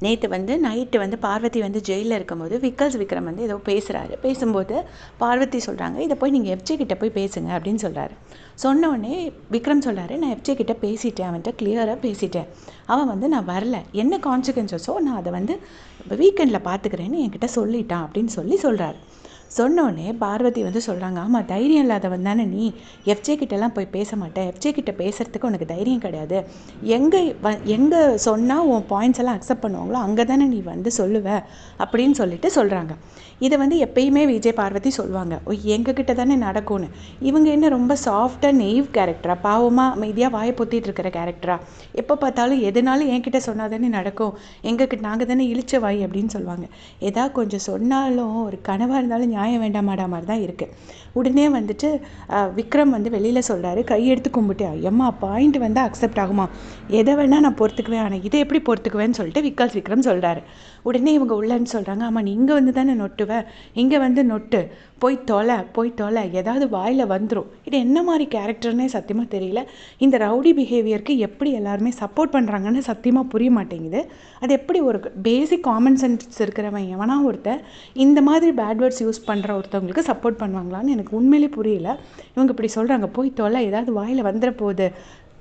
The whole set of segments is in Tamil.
நேற்று வந்து நைட்டு வந்து பார்வதி வந்து ஜெயிலில் இருக்கும்போது விக்கல்ஸ் விக்ரம் வந்து ஏதோ பேசுகிறாரு பேசும்போது பார்வதி சொல்கிறாங்க இதை போய் நீங்கள் எஃப்ஜே கிட்டே போய் பேசுங்க அப்படின்னு சொல்கிறாரு சொன்னோடனே விக்ரம் சொல்கிறாரு நான் எஃப்ஜே கிட்ட பேசிட்டேன் அவன்கிட்ட கிளியராக பேசிட்டேன். அவன் வந்து நான் வரல. என்ன கான்சிக்வன்சஸோ நான் அதை வந்து வீக்கெண்டில் பார்த்துக்கிறேன்னு என்கிட்ட சொல்லிட்டான் அப்படின்னு சொல்லி சொல்கிறாரு சொன்னோடனே பார்வதி வந்து சொல்கிறாங்க ஆமாம் தைரியம் இல்லாதவன் தானே நீ? எஃப்ஜே கிட்டலாம் போய் பேச மாட்டேன். எஃப்ஜே கிட்ட பேசுகிறதுக்கு உனக்கு தைரியம் கிடையாது. எங்கே வ எங்கே சொன்னால் உன் பாயிண்ட்ஸ் எல்லாம் அக்செப்ட் பண்ணுவாங்களோ அங்கே தானே நீ வந்து சொல்லுவ? அப்படின்னு சொல்லிட்டு சொல்கிறாங்க இதை வந்து எப்பயுமே விஜய் பார்வதி சொல்லுவாங்க ஓ எங்ககிட்ட தானே நடக்கும்னு. இவங்க என்ன ரொம்ப சாஃப்டாக நெய்வ் கேரக்டரா பாவமாக அமைதியாக வாயை பொத்திட்டு இருக்கிற கேரக்டரா எப்போ பார்த்தாலும் எதுனாலும் என்கிட்ட சொன்னால் தானே நடக்கும். எங்ககிட்ட நாங்கள் தானே இழிச்ச வாய் அப்படின்னு சொல்லுவாங்க ஏதாவது கொஞ்சம் சொன்னாலும் ஒரு கனவாக இருந்தாலும் நியாயம் வேண்டாமாடா மாதிரி தான் இருக்குது உடனே வந்துட்டு விக்ரம் வந்து வெளியில் சொல்கிறாரு கையெடுத்து கும்பிட்டு எம்மா பாயிண்ட் வந்து அக்செப்ட் ஆகுமா? எதை வேணால் நான் பொறுத்துக்குவேன் ஆனால் இதை எப்படி பொறுத்துக்குவேன்னு சொல்லிட்டு விக்காஸ் விக்ரம் சொல்கிறாரு உடனே இவங்க உள்ளன்னு சொல்கிறாங்க ஆமாம் நீ இங்கே வந்து தானே நொட்டுவ? இங்கே வந்து நொட்டு. போய் தொலை போய் தொலை. ஏதாவது வாயில் வந்துடும் இது என்ன மாதிரி கேரக்டர்னே சத்தியமாக தெரியல. இந்த ரவுடி பிஹேவியருக்கு எப்படி எல்லாருமே சப்போர்ட் பண்ணுறாங்கன்னு சத்தியமாக புரிய மாட்டேங்குது. அது எப்படி ஒரு பேசிக் காமன் சென்ஸ் இருக்கிறவன் எவனா ஒருத்தன் இந்த மாதிரி பேட் வேர்ட்ஸ் யூஸ் பண்ணுற ஒருத்தவங்களுக்கு சப்போர்ட் பண்ணுவாங்களான்னு எனக்கு உண்மையிலே புரியல. இவங்க இப்படி சொல்கிறாங்க போய் தொலை ஏதாவது வாயில் வந்துட போகுது.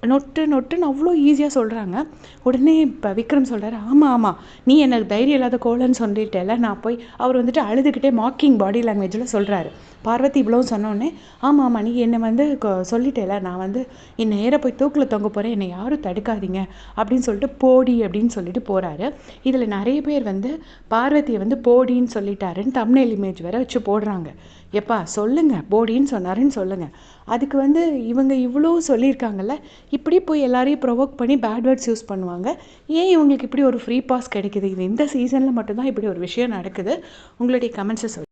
நொட்டு நொட்டுன்னு அவ்வளோ ஈஸியாக சொல்கிறாங்க உடனே இப்போ விக்ரம் சொல்கிறாரு ஆமாம் ஆமாம் நீ எனக்கு தைரியம் இல்லாத கோலன்னு சொல்லிட்டேல நான் போய் அவர் வந்துட்டு அழுதுகிட்டே மாக்கிங் பாடி லாங்குவேஜில் சொல்கிறாரு பார்வதி இவ்வளோ சொன்னோடனே ஆமாம் ஆமாம் நீ என்னை வந்து சொல்லிட்டேல நான் வந்து என்னை நேராக போய் தூக்கில் தொங்க போகிறேன் என்னை யாரும் தடுக்காதீங்க அப்படின்னு சொல்லிட்டு போடி அப்படின்னு சொல்லிட்டு போகிறாரு இதில் நிறைய பேர் வந்து பார்வதியை வந்து போடின்னு சொல்லிட்டாருன்னு தமிழ் இமேஜ் வேற வச்சு போடுறாங்க. எப்பா சொல்லுங்கள் போடின்னு சொன்னாருன்னு சொல்லுங்கள் அதுக்கு வந்து இவங்க இவ்வளோ சொல்லியிருக்காங்கல்ல இப்படி போய் எல்லாரையும் ப்ரொவோக் பண்ணி பேட் வேர்ட்ஸ் யூஸ் பண்ணுவாங்க. ஏன் இவங்களுக்கு இப்படி ஒரு ஃப்ரீ பாஸ் கிடைக்குது? இது இந்த சீசனில் மட்டும்தான் இப்படி ஒரு விஷயம் நடக்குது. உங்களுடைய கமெண்ட்ஸை சொல்